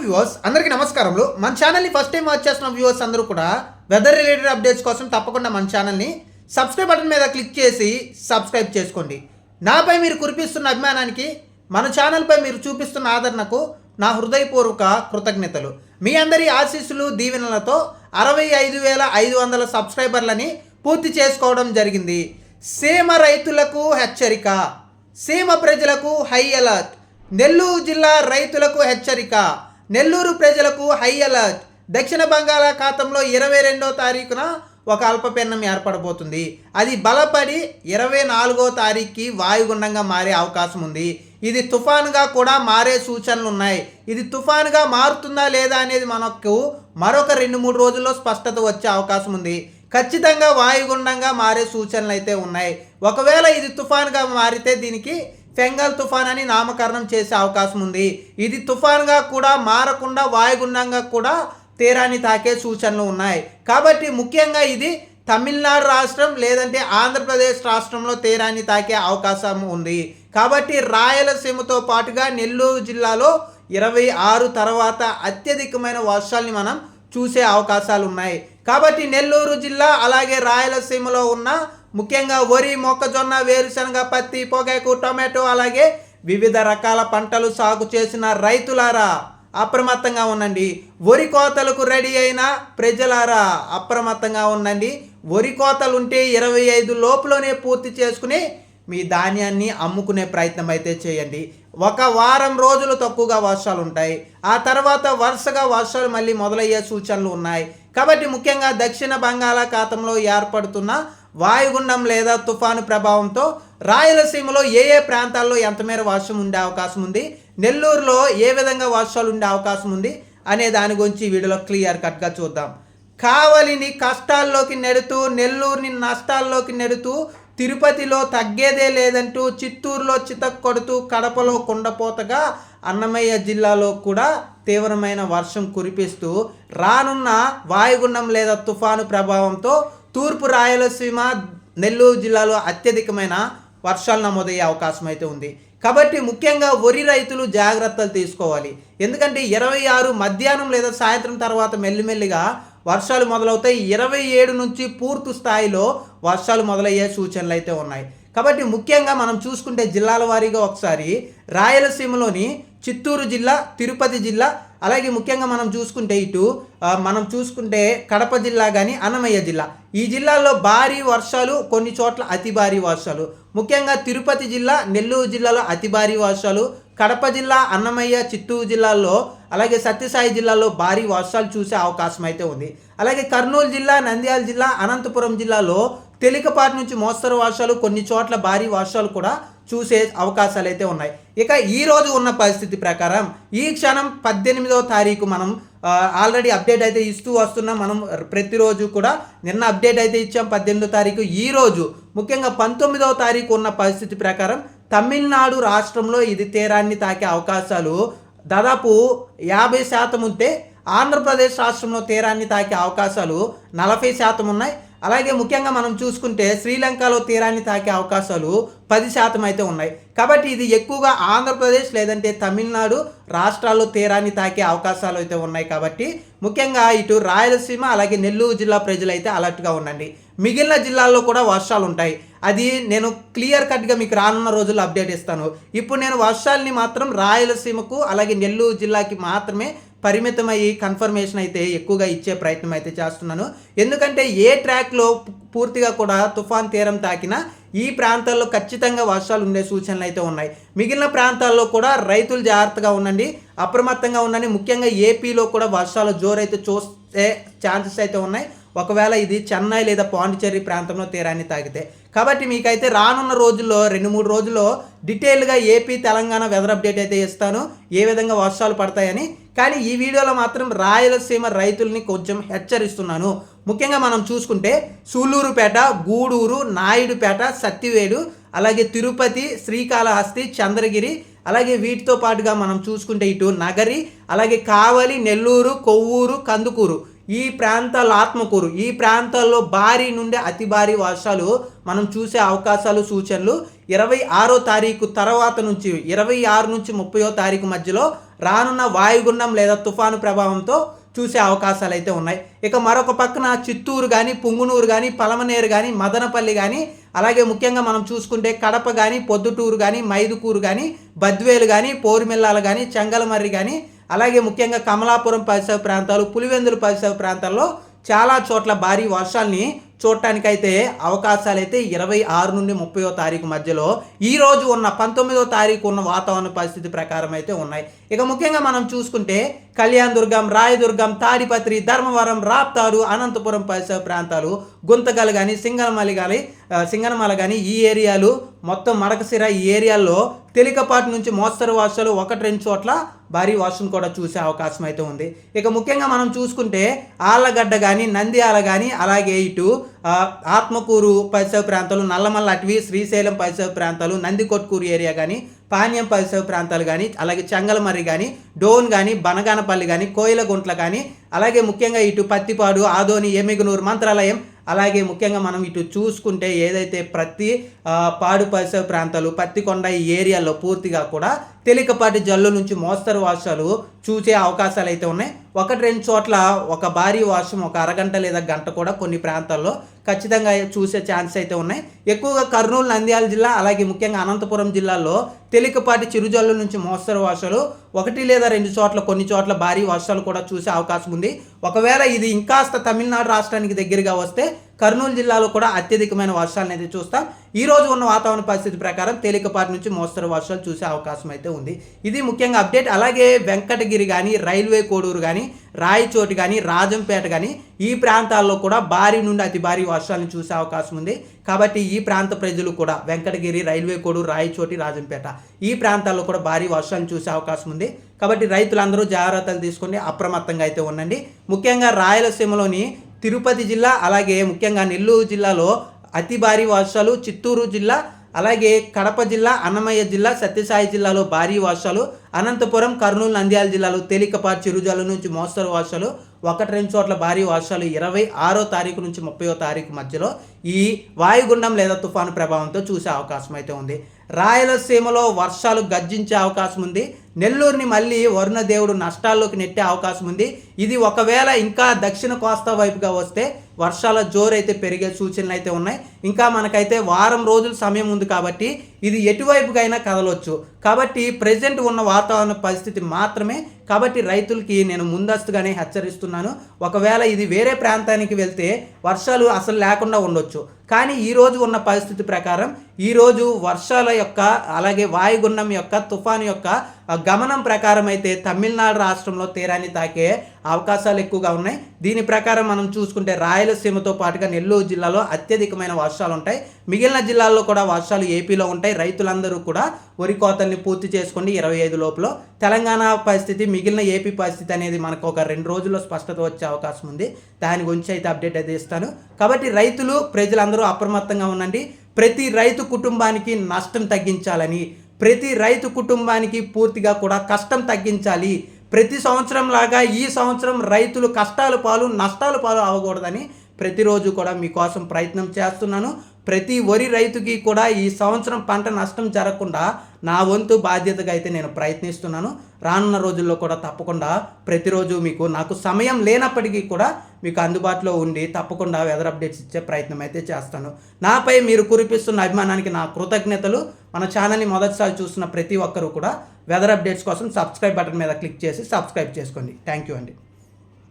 Viewers అందరికీ నమస్కారములు. మన ఛానల్ని ఫస్ట్ టైం వాచ్ చేస్తున్న వ్యూవర్స్ అందరూ కూడా వెదర్ రిలేటెడ్ అప్డేట్స్ కోసం తప్పకుండా మన ఛానల్ని సబ్స్క్రైబ్ బటన్ మీద క్లిక్ చేసి సబ్స్క్రైబ్ చేసుకోండి. నాపై మీరు కురిపిస్తున్న అభిమానానికి మన ఛానల్పై మీరు చూపిస్తున్న ఆదరణకు నా హృదయపూర్వక కృతజ్ఞతలు. మీ అందరి ఆశీస్సులు దీవెనలతో అరవై ఐదు వేల ఐదు వందల సబ్స్క్రైబర్లని పూర్తి చేసుకోవడం జరిగింది. సీమ రైతులకు హెచ్చరిక. సీమ ప్రజలకు హై అలర్ట్ నెల్లూరు జిల్లా రైతులకు హెచ్చరిక. నెల్లూరు ప్రజలకు హై అలర్ట్. దక్షిణ బంగాళాఖాతంలో ఇరవై రెండో తారీఖున ఒక అల్పపీడనం ఏర్పడబోతుంది. అది బలపడి ఇరవై నాలుగో తారీఖుకి వాయుగుండంగా మారే అవకాశం ఉంది. ఇది తుఫానుగా కూడా మారే సూచనలు ఉన్నాయి. ఇది తుఫానుగా మారుతుందా లేదా అనేది మనకు మరొక రెండు మూడు రోజుల్లో స్పష్టత వచ్చే అవకాశం ఉంది. ఖచ్చితంగా వాయుగుండంగా మారే సూచనలు అయితే ఉన్నాయి. ఒకవేళ ఇది తుఫాన్గా మారితే దీనికి ఫెంగల్ తుఫాన్ అని నామకరణం చేసే అవకాశం ఉంది. ఇది తుఫాన్గా కూడా మారకుండా వాయుగుండంగా కూడా తీరాన్ని తాకే సూచనలు ఉన్నాయి. కాబట్టి ముఖ్యంగా ఇది తమిళనాడు రాష్ట్రం లేదంటే ఆంధ్రప్రదేశ్ రాష్ట్రంలో తీరాన్ని తాకే అవకాశం ఉంది. కాబట్టి రాయలసీమతో పాటుగా నెల్లూరు జిల్లాలో ఇరవై ఆరు తర్వాత అత్యధికమైన వర్షాల్ని మనం చూసే అవకాశాలు ఉన్నాయి కాబట్టి నెల్లూరు జిల్లా అలాగే రాయలసీమలో ఉన్న ముఖ్యంగా వరి మొక్కజొన్న వేరుశనగ పత్తి పొగాకు టొమాటో అలాగే వివిధ రకాల పంటలు సాగు చేసిన రైతులారా అప్రమత్తంగా ఉండండి. వరి కోతలకు రెడీ అయిన ప్రజలారా అప్రమత్తంగా ఉండండి. వరి కోతలు ఉంటే ఇరవై ఐదు లోపులోనే పూర్తి చేసుకుని మీ ధాన్యాన్ని అమ్ముకునే ప్రయత్నం అయితే చేయండి. ఒక వారం రోజులు తక్కువగా వర్షాలు ఉంటాయి. ఆ తర్వాత వరుసగా వర్షాలు మళ్ళీ మొదలయ్యే సూచనలు ఉన్నాయి. కాబట్టి ముఖ్యంగా దక్షిణ బంగాళాఖాతంలో ఏర్పడుతున్న వాయుగుండం లేదా తుఫాను ప్రభావంతో రాయలసీమలో ఏ ఏ ప్రాంతాల్లో ఎంత మేర వర్షం ఉండే అవకాశం ఉంది? నెల్లూరులో ఏ విధంగా వర్షాలు ఉండే అవకాశం ఉంది? అనే దాని గురించి వీడియోలో క్లియర్ కట్గా చూద్దాం. కావలిని కష్టాల్లోకి నెడుతూ నెల్లూరుని నష్టాల్లోకి నెడుతూ తిరుపతిలో తగ్గేదే లేదంటూ చిత్తూరులో చితక్ కొడుతూ కడపలో కుండపోతగా అన్నమయ్య జిల్లాలో కూడా తీవ్రమైన వర్షం కురిపిస్తూ రానున్న వాయుగుండం లేదా తుఫాను ప్రభావంతో తూర్పు రాయలసీమ నెల్లూరు జిల్లాలో అత్యధికమైన వర్షాలు నమోదయ్యే అవకాశం అయితే ఉంది. కాబట్టి ముఖ్యంగా వరి రైతులు జాగ్రత్తలు తీసుకోవాలి. ఎందుకంటే ఇరవై ఆరు మధ్యాహ్నం లేదా సాయంత్రం తర్వాత మెల్లిమెల్లిగా వర్షాలు మొదలవుతాయి. ఇరవై ఏడు నుంచి పూర్తి స్థాయిలో వర్షాలు మొదలయ్యే సూచనలు అయితే ఉన్నాయి. కాబట్టి ముఖ్యంగా మనం చూసుకుంటే జిల్లాల వారీగా ఒకసారి రాయలసీమలోని చిత్తూరు జిల్లా తిరుపతి జిల్లా అలాగే ముఖ్యంగా మనం చూసుకుంటే ఇటు మనం చూసుకుంటే కడప జిల్లా కానీ అన్నమయ్య జిల్లా. ఈ జిల్లాల్లో భారీ వర్షాలు కొన్ని చోట్ల అతి భారీ వర్షాలు. ముఖ్యంగా తిరుపతి జిల్లా నెల్లూరు జిల్లాలో అతి భారీ వర్షాలు. కడప జిల్లా అన్నమయ్య చిత్తూరు జిల్లాల్లో అలాగే సత్యసాయి జిల్లాలో భారీ వర్షాలు చూసే అవకాశం అయితే ఉంది. అలాగే కర్నూలు జిల్లా నంద్యాల జిల్లా అనంతపురం జిల్లాలో తేలికపాటి నుంచి మోస్తరు వర్షాలు కొన్ని చోట్ల భారీ వర్షాలు కూడా చూసే అవకాశాలు అయితే ఉన్నాయి. ఇక ఈ రోజు ఉన్న పరిస్థితి ప్రకారం ఈ క్షణం పద్దెనిమిదవ తారీఖు మనం ఆల్రెడీ అప్డేట్ అయితే ఇస్తూ వస్తున్నాం. మనం ప్రతిరోజు కూడా నిన్న అప్డేట్ అయితే ఇచ్చాం పద్దెనిమిదో తారీఖు. ఈ రోజు ముఖ్యంగా పంతొమ్మిదవ తారీఖు ఉన్న పరిస్థితి ప్రకారం తమిళనాడు రాష్ట్రంలో ఇది తీరాన్ని తాకే అవకాశాలు దాదాపు యాభై శాతం ఉంటే ఆంధ్రప్రదేశ్ రాష్ట్రంలో తీరాన్ని తాకే అవకాశాలు నలభై శాతం ఉన్నాయి. అలాగే ముఖ్యంగా మనం చూసుకుంటే శ్రీలంకలో తీరాన్ని తాకే అవకాశాలు పది శాతం అయితే ఉన్నాయి. కాబట్టి ఇది ఎక్కువగా ఆంధ్రప్రదేశ్ లేదంటే తమిళనాడు రాష్ట్రాల్లో తీరాన్ని తాకే అవకాశాలు అయితే ఉన్నాయి కాబట్టి ముఖ్యంగా ఇటు రాయలసీమ అలాగే నెల్లూరు జిల్లా ప్రజలైతే అలర్ట్గా ఉండండి. మిగిలిన జిల్లాల్లో కూడా వర్షాలు ఉంటాయి. అది నేను క్లియర్ కట్గా మీకు రానున్న రోజుల్లో అప్డేట్ ఇస్తాను. ఇప్పుడు నేను వర్షాలని మాత్రం రాయలసీమకు అలాగే నెల్లూరు జిల్లాకి మాత్రమే పరిమితమయ్యి కన్ఫర్మేషన్ అయితే ఎక్కువగా ఇచ్చే ప్రయత్నం అయితే చేస్తున్నాను. ఎందుకంటే ఏ ట్రాక్లో పూర్తిగా కూడా తుఫాన్ తీరం తాకినా ఈ ప్రాంతాల్లో ఖచ్చితంగా వర్షాలు ఉండే సూచనలు అయితే ఉన్నాయి. మిగిలిన ప్రాంతాల్లో కూడా రైతులు జాగ్రత్తగా ఉండండి అప్రమత్తంగా ఉండండి. ముఖ్యంగా ఏపీలో కూడా వర్షాలు జోరైతే చూస్తే ఛాన్సెస్ అయితే ఉన్నాయి. ఒకవేళ ఇది చెన్నై లేదా పాండిచేరి ప్రాంతంలో తీరాన్ని తాకితే. కాబట్టి మీకైతే రానున్న రోజుల్లో రెండు మూడు రోజుల్లో డీటెయిల్గా ఏపీ తెలంగాణ వెదర్ అప్డేట్ అయితే ఇస్తాను. ఏ విధంగా వర్షాలు పడతాయని. కానీ ఈ వీడియోలో మాత్రం రాయలసీమ రైతుల్ని కొంచెం హెచ్చరిస్తున్నాను. ముఖ్యంగా మనం చూసుకుంటే సూలూరుపేట గూడూరు నాయుడుపేట సత్తివేడు అలాగే తిరుపతి శ్రీకాళహస్తి చంద్రగిరి అలాగే వీటితో పాటుగా మనం చూసుకుంటే ఇటు నగరి అలాగే కావలి నెల్లూరు కొవ్వూరు కందుకూరు. ఈ ప్రాంతాల ఆత్మకూరు. ఈ ప్రాంతాల్లో భారీ నుండి అతి భారీ వర్షాలు మనం చూసే అవకాశాలు సూచనలు ఇరవై ఆరో తారీఖు తర్వాత నుంచి ఇరవై ఆరు నుంచి ముప్పయో తారీఖు మధ్యలో రానున్న వాయుగుండం లేదా తుఫాను ప్రభావంతో చూసే అవకాశాలు అయితే ఉన్నాయి. ఇక మరొక పక్కన చిత్తూరు కానీ పుంగునూరు కానీ పలమనేరు కానీ మదనపల్లి కానీ అలాగే ముఖ్యంగా మనం చూసుకుంటే కడప కానీ పొద్దుటూరు కానీ మైదుకూరు కానీ బద్వేలు కానీ పోరుమిల్లాలు కానీ చెంగలమర్రి కానీ అలాగే ముఖ్యంగా కమలాపురం పరిసర ప్రాంతాలు పులివెందులు పరిసర ప్రాంతాల్లో చాలా చోట్ల భారీ వర్షాల్ని చూడటానికైతే అవకాశాలు అయితే ఇరవై ఆరు నుండి ముప్పయో తారీఖు మధ్యలో ఈ రోజు ఉన్న పంతొమ్మిదో తారీఖు ఉన్న వాతావరణ పరిస్థితి ప్రకారం అయితే ఉన్నాయి. ఇక ముఖ్యంగా మనం చూసుకుంటే కళ్యాణ్ దుర్గం రాయదుర్గం తాడిపత్రి ధర్మవరం రాప్తారు అనంతపురం పరిసర ప్రాంతాలు గుంతకల్ కానీ సింగనమల్లి కానీ సింగనమల కానీ ఈ ఏరియాలు మొత్తం మడకసిర ఈ ఏరియాల్లో తేలికపాటి నుంచి మోస్తరు వర్షాలు ఒకటి రెండు చోట్ల భారీ వర్షం కూడా చూసే అవకాశం అయితే ఉంది. ఇక ముఖ్యంగా మనం చూసుకుంటే ఆళ్ళగడ్డ కానీ నంద్యాల కానీ అలాగే ఇటు ఆత్మకూరు పరిసర ప్రాంతాలు నల్లమల్ల అటవీ శ్రీశైలం పరిసర ప్రాంతాలు నందికొట్కూరు ఏరియా కానీ పాణ్యం పరిసర ప్రాంతాలు కానీ అలాగే చెంగలమర్రి కానీ డోన్ కానీ బనగానపల్లి కానీ కోయిలగుంట్ల కానీ అలాగే ముఖ్యంగా ఇటు పత్తిపాడు ఆదోని ఎమిగునూరు మంత్రాలయం అలాగే ముఖ్యంగా మనం ఇటు చూసుకుంటే ఏదైతే ప్రతి పాడు పరిసర ప్రాంతాలు పత్తికొండ ఈ ఏరియాలో పూర్తిగా కూడా తేలికపాటి జల్లు నుంచి మోస్తరు వర్షాలు చూసే అవకాశాలు అయితే ఉన్నాయి. ఒకటి రెండు చోట్ల ఒక భారీ వర్షం ఒక అరగంట లేదా గంట కూడా కొన్ని ప్రాంతాల్లో ఖచ్చితంగా చూసే ఛాన్స్ అయితే ఉన్నాయి. ఎక్కువగా కర్నూలు నంద్యాల జిల్లా అలాగే ముఖ్యంగా అనంతపురం జిల్లాలో తేలికపాటి చిరుజల్లు నుంచి మోస్తరు వర్షాలు ఒకటి లేదా రెండు చోట్ల కొన్ని చోట్ల భారీ వర్షాలు కూడా చూసే అవకాశం ఉంది. ఒకవేళ ఇది ఇంకాస్త తమిళనాడు రాష్ట్రానికి దగ్గరగా వస్తే కర్నూలు జిల్లాలో కూడా అత్యధికమైన వర్షాలను అయితే చూస్తాం. ఈ రోజు ఉన్న వాతావరణ పరిస్థితి ప్రకారం తేలికపాటి నుంచి మోస్తరు వర్షాలు చూసే అవకాశం అయితే ఉంది. ఇది ముఖ్యంగా అప్డేట్. అలాగే వెంకటగిరి కానీ రైల్వే కోడూరు కానీ రాయచోటి కానీ రాజంపేట కానీ ఈ ప్రాంతాల్లో కూడా భారీ నుండి అతి భారీ వర్షాలను చూసే అవకాశం ఉంది. కాబట్టి ఈ ప్రాంత ప్రజలు కూడా వెంకటగిరి రైల్వే కోడూరు రాయచోటి రాజంపేట ఈ ప్రాంతాల్లో కూడా భారీ వర్షాలను చూసే అవకాశం ఉంది. కాబట్టి రైతులందరూ జాగ్రత్తలు తీసుకొని అప్రమత్తంగా అయితే ఉండండి. ముఖ్యంగా రాయలసీమలోని తిరుపతి జిల్లా అలాగే ముఖ్యంగా నెల్లూరు జిల్లాలో అతి భారీ వర్షాలు చిత్తూరు జిల్లా అలాగే కడప జిల్లా అన్నమయ్య జిల్లా సత్యసాయి జిల్లాలో భారీ వర్షాలు అనంతపురం కర్నూలు నంద్యాల జిల్లాలో తేలికపాటి చిరుజాల నుంచి మోస్తరు వర్షాలు ఒకటి రెండు చోట్ల భారీ వర్షాలు ఇరవై ఆరో తారీఖు నుంచి ముప్పయో తారీఖు మధ్యలో ఈ వాయుగుండం లేదా తుఫాను ప్రభావంతో చూసే అవకాశం అయితే ఉంది. రాయలసీమలో వర్షాలు గర్జించే అవకాశం ఉంది. నెల్లూరుని మళ్ళీ వరుణదేవుడు నష్టాల్లోకి నెట్టే అవకాశం ఉంది. ఇది ఒకవేళ ఇంకా దక్షిణ కోస్తా వైపుగా వస్తే వర్షాల జోరైతే పెరిగే సూచనలు అయితే ఉన్నాయి. ఇంకా మనకైతే వారం రోజుల సమయం ఉంది కాబట్టి ఇది ఎటువైపుకైనా కదలొచ్చు. కాబట్టి ప్రజెంట్ ఉన్న వాతావరణ పరిస్థితి మాత్రమే. కాబట్టి రైతులకి నేను ముందస్తుగానే హెచ్చరిస్తున్నాను. ఒకవేళ ఇది వేరే ప్రాంతానికి వెళ్తే వర్షాలు అసలు లేకుండా ఉండొచ్చు. కానీ ఈ రోజు ఉన్న పరిస్థితి ప్రకారం ఈరోజు వర్షాల యొక్క అలాగే వాయుగుండం యొక్క తుఫాను యొక్క గమనం ప్రకారం అయితే తమిళనాడు రాష్ట్రంలో తీరాన్ని తాకే అవకాశాలు ఎక్కువగా ఉన్నాయి. దీని ప్రకారం మనం చూసుకుంటే రాయలసీమతో పాటుగా నెల్లూరు జిల్లాలో అత్యధికమైన వర్షాలు ఉంటాయి. మిగిలిన జిల్లాల్లో కూడా వర్షాలు ఏపీలో ఉంటాయి. రైతులందరూ కూడా వరి కోతల్ని పూర్తి చేసుకోండి ఇరవై ఐదు లోపల. తెలంగాణ పరిస్థితి మిగిలిన ఏపీ పరిస్థితి అనేది మనకు ఒక రెండు రోజుల్లో స్పష్టత వచ్చే అవకాశం ఉంది. దాని గురించి అయితే అప్డేట్ అయితే ఇస్తాను. కాబట్టి రైతులు ప్రజలందరూ అప్రమత్తంగా ఉండండి. ప్రతి రైతు కుటుంబానికి నష్టం తగ్గించాలని ప్రతి రైతు కుటుంబానికి పూర్తిగా కూడా కష్టం తగ్గించాలి. ప్రతి సంవత్సరం లాగా ఈ సంవత్సరం రైతులు కష్టాలు పాలు నష్టాలు పాలు అవ్వకూడదని ప్రతిరోజు కూడా మీకోసం ప్రయత్నం చేస్తున్నాను. ప్రతి వరి రైతుకి కూడా ఈ సంవత్సరం పంట నష్టం జరగకుండా నా వంతు బాధ్యతగా అయితే నేను ప్రయత్నిస్తున్నాను. రానున్న రోజుల్లో కూడా తప్పకుండా ప్రతిరోజు మీకు నాకు సమయం లేనప్పటికీ కూడా మీకు అందుబాటులో ఉండి తప్పకుండా వెదర్ అప్డేట్స్ ఇచ్చే ప్రయత్నం అయితే చేస్తాను. నాపై మీరు కురిపిస్తున్న అభిమానానికి నా కృతజ్ఞతలు. మన ఛానల్ని మొదటిసారి చూస్తున్న ప్రతి ఒక్కరూ కూడా వెదర్ అప్డేట్స్ కోసం సబ్స్క్రైబ్ బటన్ మీద క్లిక్ చేసి సబ్స్క్రైబ్ చేసుకోండి. థ్యాంక్ యూ అండి.